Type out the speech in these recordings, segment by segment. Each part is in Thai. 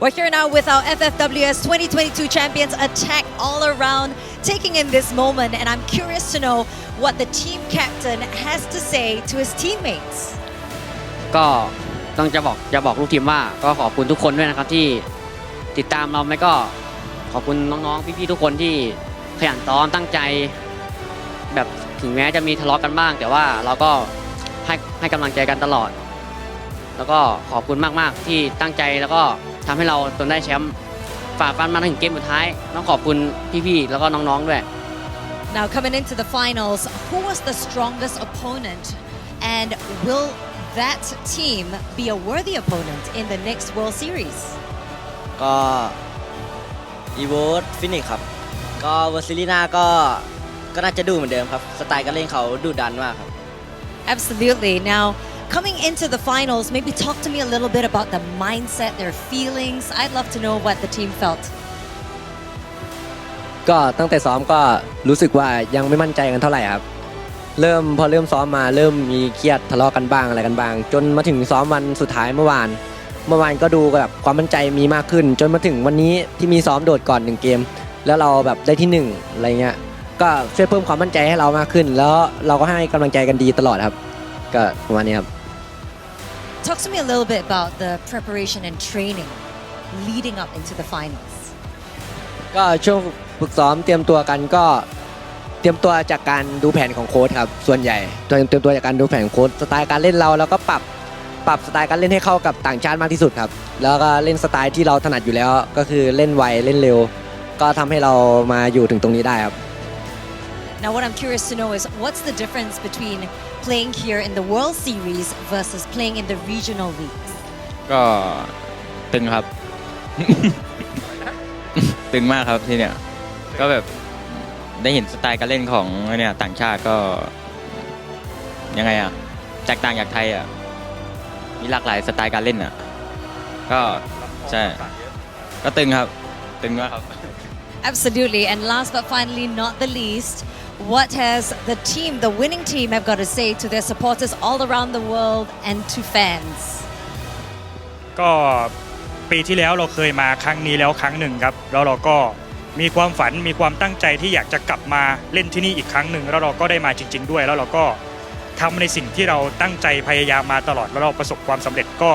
We're here now with our FFWS 2022 champions attack all around, taking in this moment. And I'm curious to know what the team captain has to say to his teammates. ก็ต้องจะบอกจะบอกลูกทีมว่าก็ขอบคุณทุกคนด้วยนะครับที่ติดตามเราไม่ก็ขอบคุณน้องๆพี่ๆทุกคนที่ขยันซ้อมตั้งใจ แบบถึงแม้จะมีทะเลาะกันบ้าง แต่ว่าเราก็ให้ให้กำลังใจกันตลอด แล้วก็ขอบคุณมากๆที่ตั้งใจแล้วก็ ทำให้เราจนได้แชมป์ฝ่าฟันมาถึงเกมสุดท้าย ต้องขอบคุณพี่ๆแล้วก็น้องๆด้วย Now, coming into the finals, who was the strongest opponent? And will that team be a worthy opponent in the next World Series? ก็อีโวตฟินิกครับ ก็เวอร์ซิลิน่าก็ก็น่าจะดูเหมือนเดิมครับ สไตล์การเล่นเขาดุดันมากครับ Absolutely. Now, coming into the finals, maybe talk to me a little bit about the mindset, their feelings. I'd love to know what the team felt. ก็ตั้งแต่ซ้อมก็รู้สึกว่ายังไม่มั่นใจกันเท่าไหร่ครับ เริ่มพอเริ่มซ้อมมาเริ่มมีเครียดทะเลาะกันบ้างอะไรกันบ้าง จนมาถึงซ้อมวันสุดท้ายเมื่อวาน เมื่อวานก็ดูแบบความมั่นใจมีมากขึ้น จนมาถึงวันนี้ที่มีซ้อมโดดก่อนหนึ่งเกม แล้วเราแบบได้ที่หนึ่งอะไรเงี้ยก็ช่วยเพิ่มความมั่นใจให้เรามากขึ้น แล้วเราก็ให้กำลังใจกันดีตลอดครับ ก็ประมาณนี้ครับ Talk to me a little bit about the preparation and training leading up into the finals. ก็ช่วงฝึกซ้อมเตรียมตัวกันก็เตรียมตัวจากการดูแผนของโค้ชครับส่วนใหญ่เตรียมเตรียมตัวจากการดูแผนของโค้ชสไตล์การเล่นเราแล้วก็ปรับปรับสไตล์การเล่นให้เข้ากับต่างชาติมากที่สุดครับ แล้วก็เล่นสไตล์ที่เราถนัดอยู่แล้ว ก็คือเล่นไวเล่นเร็ว ก็ทำให้เรามาอยู่ถึงตรงนี้ได้ครับ Now, what I'm curious to know is what's the difference between playing here in the World Series versus playing in the regional leagues? ก็ตึงครับ ตึงมากครับที่เนี่ย ก็แบบได้เห็นสไตล์การเล่นของเนี่ยต่างชาติก็ ยังไงอ่ะแตกต่างจากไทยอ่ะ มีหลากหลายสไตล์การเล่นอ่ะ ก็ใช่ ก็ตึงครับ ตึงมากครับ Absolutely. And last but finally, not the least, what has the team, the winning team, have got to say to their supporters all around the world and to fans? ก็ปีที่แล้วเราเคยมาครั้งนี้แล้วครั้งหนึ่งครับ แล้วเราก็มีความฝันมีความตั้งใจที่อยากจะกลับมาเล่นที่นี่อีกครั้งหนึ่งแล้วเราก็ได้มาจริง ๆ ด้วย แล้วเราก็ทำในสิ่งที่เราตั้งใจพยายามมาตลอดแล้วเราประสบความสำเร็จก็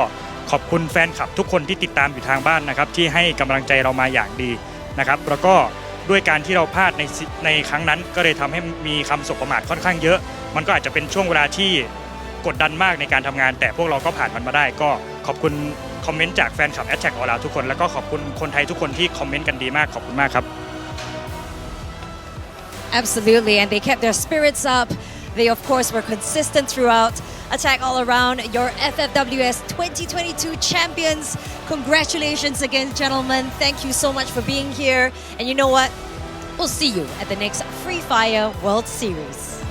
ขอบคุณแฟนคลับทุกคนที่ติดตามอยู่ทางบ้านนะครับที่ให้กำลังใจเรามาอย่างดีนะครับ แล้วก็ ด้วยการที่เราพลาดในในครั้งนั้น ก็เลยทำให้มีคำสบประมาทค่อนข้างเยอะ มันก็อาจจะเป็นช่วงเวลาที่กดดันมากในการทำงาน แต่พวกเราก็ผ่านมันมาได้ ก็ขอบคุณคอมเมนต์จากแฟนคลับแอชแทกออลาทุกคน แล้วก็ขอบคุณคนไทยทุกคนที่คอมเมนต์กันดีมากขอบคุณมากครับ Absolutely. And they kept their spirits up. They, of course, were consistent throughout. Attack all around. Your FFWS 2022 champions. Congratulations again, gentlemen. Thank you so much for being here. And you know what? We'll see you at the next Free Fire World Series.